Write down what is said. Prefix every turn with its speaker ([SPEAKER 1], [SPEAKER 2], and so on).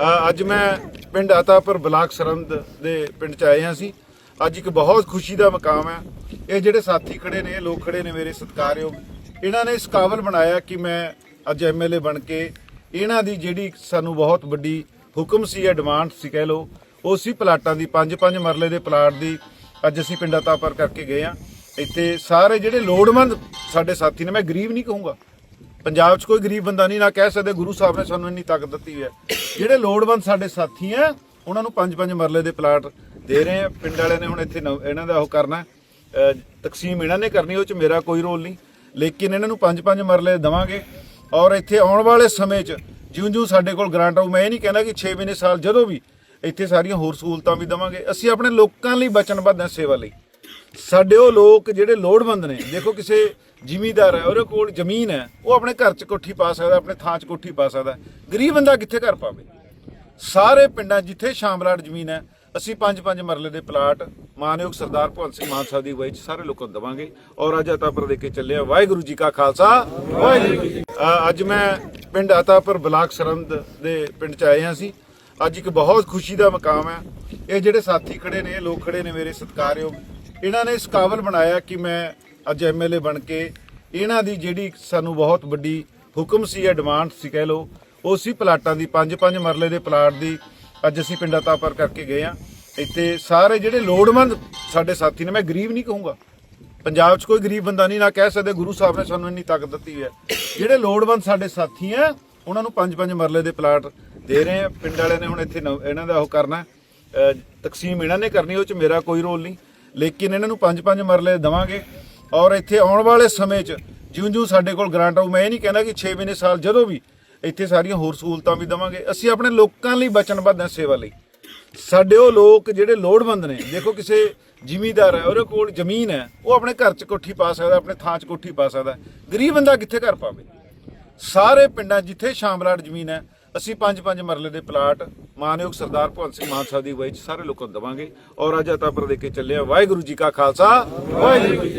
[SPEAKER 1] ਅੱਜ ਮੈਂ ਪਿੰਡ ਅਤਾਪੁਰ ਬਲਾਕ ਸਰੰਦ ਦੇ ਪਿੰਡ ਚ ਆਏ ਹਾਂ ਅਸੀਂ। ਅੱਜ ਇੱਕ ਬਹੁਤ ਖੁਸ਼ੀ ਦਾ ਮਕਾਮ ਹੈ। ਇਹ ਜਿਹੜੇ ਸਾਥੀ ਖੜੇ ਨੇ, ਇਹ ਲੋਕ ਖੜੇ ਨੇ ਮੇਰੇ ਸਤਿਕਾਰਯੋਗ। ਇਹਨਾਂ ਨੇ ਇਸ ਕਾਬਲ ਬਣਾਇਆ ਕਿ ਮੈਂ ਅੱਜ ਐਮਐਲਏ ਬਣ ਕੇ ਇਹਨਾਂ ਦੀ ਜਿਹੜੀ ਸਾਨੂੰ ਬਹੁਤ ਵੱਡੀ ਹੁਕਮ ਸੀ ਜਾਂ ਡਿਮਾਂਡ ਸੀ ਕਹਿ ਲਓ, ਉਹ ਸੀ ਪਲਾਟਾਂ ਦੀ। ਪੰਜ ਪੰਜ ਮਰਲੇ ਦੇ ਪਲਾਟ ਦੀ ਅੱਜ ਅਸੀਂ ਪਿੰਡ ਅਤਾਪੁਰ ਕਰਕੇ ਗਏ ਆ ਇੱਥੇ ਸਾਰੇ ਜਿਹੜੇ ਲੋੜਵੰਦ ਸਾਡੇ ਸਾਥੀ ਨੇ, ਮੈਂ ਗਰੀਬ ਨਹੀਂ ਕਹੂੰਗਾ। ਪੰਜਾਬ 'ਚ ਕੋਈ ਗਰੀਬ ਬੰਦਾ ਨਹੀਂ, ਨਾ ਕਹਿ ਸਕਦੇ, ਗੁਰੂ ਸਾਹਿਬ ਨੇ ਸਾਨੂੰ ਇੰਨੀ ਤਾਕਤ ਦਿੱਤੀ ਹੈ। ਜਿਹੜੇ ਲੋੜਵੰਦ ਸਾਡੇ ਸਾਥੀ ਆ ਉਹਨਾਂ ਨੂੰ ਪੰਜ ਪੰਜ ਮਰਲੇ ਦੇ ਪਲਾਟ ਦੇ ਰਹੇ ਆ। ਪਿੰਡ ਵਾਲਿਆਂ ਨੇ ਹੁਣ ਇੱਥੇ ਨਵ- ਇਹਨਾਂ ਦਾ ਉਹ ਕਰਨਾ ਅਹ, ਤਕਸੀਮ ਇਹਨਾਂ ਨੇ ਕਰਨੀ ਉਹ 'ਚ ਮੇਰਾ ਕੋਈ ਰੋਲ ਨਹੀਂ। ਲੇਕਿਨ ਇਹਨਾਂ ਨੂੰ ਪੰਜ ਪੰਜ ਮਰਲੇ ਦਵਾਂਗੇ। ਔਰ ਇੱਥੇ ਆਉਣ ਵਾਲੇ ਸਮੇਂ 'ਚ ਜਿਉਂ-ਜਿਉਂ ਸਾਡੇ ਕੋਲ ਗ੍ਰਾਂਟ ਆਊ ਮੈਂ ਇਹ ਨਹੀਂ ਕਹਿੰਦਾ ਕਿ 6 ਮਹੀਨੇ ਸਾਲ ਜਦੋਂ ਵੀ ਇੱਥੇ ਸਾਰੀਆਂ ਹੋਰ ਸਹੂਲਤਾਂ ਵੀ ਦਵਾਂਗੇ। ਅਸੀਂ ਆਪਣੇ ਲੋਕਾਂ ਲਈ ਵਚਨਬੱਧ ਹਾਂ ਸੇਵਾ ਲਈ ਸਾਡੇ ਉਹ ਲੋਕ ਜਿਹੜੇ ਲੋੜਵੰਦ ਨੇ, ਦੇਖੋ ਕਿਸੇ ਜ਼ਿਮੀਂਦਾਰ ਹੈ, ਉਹਦੇ ਕੋਲ ਜ਼ਮੀਨ ਹੈ, ਉਹ ਆਪਣੇ ਘਰ 'ਚ ਕੋਠੀ ਪਾ ਸਕਦਾ, ਆਪਣੇ ਥਾਂ 'ਚ ਕੋਠੀ ਪਾ ਸਕਦਾ। ਗਰੀਬ ਬੰਦਾ ਕਿੱਥੇ ਘਰ ਪਾਵੇ? ਸਾਰੇ ਪਿੰਡਾਂ ਜਿੱਥੇ ਸ਼ਾਮਲਾਟ ਜ਼ਮੀਨ ਹੈ, ਅਸੀਂ ਪੰਜ ਪੰਜ ਮਰਲੇ ਦੇ ਪਲਾਟ ਮਾਨਯੋਗ ਸਰਦਾਰ ਭਗਵੰਤ ਸਿੰਘ ਮਾਨ ਸਾਹਿਬ ਦੀ ਅਗਵਾਈ 'ਚ ਸਾਰੇ ਲੋਕਾਂ ਨੂੰ ਦਵਾਂਗੇ। ਔਰ ਅੱਜ ਅਤਾਪੁਰ ਦੇ ਕੇ ਚੱਲੇ ਆ ਵਾਹਿਗੁਰੂ ਜੀ ਕਾ ਖਾਲਸਾ, ਵਾਹਿਗੁਰੂ ਜੀ ਅੱਜ ਮੈਂ ਪਿੰਡ ਅਤਾਪੁਰ ਬਲਾਕ ਸਰੰਦ ਦੇ ਪਿੰਡ 'ਚ ਆਏ ਹਾਂ ਅਸੀਂ ਅੱਜ ਇੱਕ ਬਹੁਤ ਖੁਸ਼ੀ ਦਾ ਮਕਾਮ ਹੈ। ਇਹ ਜਿਹੜੇ ਸਾਥੀ ਖੜੇ ਨੇ, ਇਹ ਲੋਕ ਖੜੇ ਨੇ ਮੇਰੇ ਸਤਿਕਾਰਯੋਗ ਇਹਨਾਂ ਨੇ ਇਸ ਕਾਬਲ ਬਣਾਇਆ ਕਿ ਮੈਂ ਅੱਜ ਐਮਐਲਏ ਬਣ ਕੇ ਇਹਨਾਂ ਦੀ ਜਿਹੜੀ ਸਾਨੂੰ ਬਹੁਤ ਵੱਡੀ ਹੁਕਮ ਸੀ ਜਾਂ ਡਿਮਾਂਡ ਸੀ ਕਹਿ ਲਓ, ਉਹ ਸੀ ਪਲਾਟਾਂ ਦੀ, ਪੰਜ ਪੰਜ ਮਰਲੇ ਦੇ ਪਲਾਟ ਦੀ ਅੱਜ ਅਸੀਂ ਪਿੰਡਾਂ ਤਾਪਰ ਕਰਕੇ ਗਏ ਆ ਇੱਥੇ ਸਾਰੇ ਜਿਹੜੇ ਲੋੜਵੰਦ ਸਾਡੇ ਸਾਥੀ ਨੇ, ਮੈਂ ਗਰੀਬ ਨਹੀਂ ਕਹੂੰਗਾ। ਪੰਜਾਬ 'ਚ ਕੋਈ ਗਰੀਬ ਬੰਦਾ ਨਹੀਂ, ਨਾ ਕਹਿ ਸਕਦੇ ਗੁਰੂ ਸਾਹਿਬ ਨੇ ਸਾਨੂੰ ਇੰਨੀ ਤਾਕਤ ਦਿੱਤੀ ਹੈ। ਜਿਹੜੇ ਲੋੜਵੰਦ ਸਾਡੇ ਸਾਥੀ ਆ ਉਹਨਾਂ ਨੂੰ ਪੰਜ ਪੰਜ ਮਰਲੇ ਦੇ ਪਲਾਟ ਦੇ ਰਹੇ ਆ ਪਿੰਡ ਵਾਲਿਆਂ ਨੇ ਹੁਣ ਇੱਥੇ ਨਵ- ਇਹਨਾਂ ਦਾ ਉਹ ਕਰਨਾ ਤਕਸੀਮ ਇਹਨਾਂ ਨੇ ਕਰਨੀ, ਉਹ 'ਚ ਮੇਰਾ ਕੋਈ ਰੋਲ ਨਹੀਂ। ਲੇਕਿਨ ਇਹਨਾਂ ਨੂੰ ਪੰਜ ਪੰਜ ਮਰਲੇ ਦਵਾਂਗੇ। ਔਰ ਇੱਥੇ ਆਉਣ ਵਾਲੇ ਸਮੇਂ 'ਚ ਜਿਉਂ-ਜਿਉਂ ਸਾਡੇ ਕੋਲ ਗ੍ਰਾਂਟ ਆਊ, ਮੈਂ ਇਹ ਨਹੀਂ ਕਹਿੰਦਾ ਕਿ 6 ਮਹੀਨੇ ਸਾਲ ਜਦੋਂ ਵੀ ਇੱਥੇ ਸਾਰੀਆਂ ਹੋਰ ਸਹੂਲਤਾਂ ਵੀ ਦਵਾਂਗੇ। ਅਸੀਂ ਆਪਣੇ ਲੋਕਾਂ ਲਈ ਵਚਨਬੱਧ ਹਾਂ ਸੇਵਾ ਲਈ। ਸਾਡੇ ਉਹ ਲੋਕ ਜਿਹੜੇ ਲੋੜਵੰਦ ਨੇ, ਦੇਖੋ ਕਿਸੇ ਜ਼ਿਮੀਦਾਰ ਹੈ, ਉਹਦੇ ਕੋਲ ਜ਼ਮੀਨ ਹੈ, ਉਹ ਆਪਣੇ ਘਰ 'ਚ ਕੋਠੀ ਪਾ ਸਕਦਾ, ਆਪਣੇ ਥਾਂ 'ਚ ਕੋਠੀ ਪਾ ਸਕਦਾ। ਗਰੀਬ ਬੰਦਾ ਕਿੱਥੇ ਘਰ ਪਾਵੇ? ਸਾਰੇ ਪਿੰਡਾਂ ਜਿੱਥੇ ਸ਼ਾਮਲਾਟ ਜ਼ਮੀਨ ਹੈ ਅਸੀਂ ਪੰਜ ਪੰਜ ਮਰਲੇ ਦੇ ਪਲਾਟ ਮਾਨਯੋਗ ਸਰਦਾਰ ਭਗਵੰਤ ਸਿੰਘ ਮਾਨ ਸਾਹਿਬ ਦੀ ਅਗਵਾਈ 'ਚ ਸਾਰੇ ਲੋਕਾਂ ਨੂੰ ਦਵਾਂਗੇ। ਔਰ ਅੱਜ ਅਤਾਪੁਰ ਦੇ ਕੇ ਚੱਲਿਆ ਵਾਹਿਗੁਰੂ ਜੀ ਕਾ ਖਾਲਸਾ, ਵਾਹਿਗੁਰੂ ਜੀ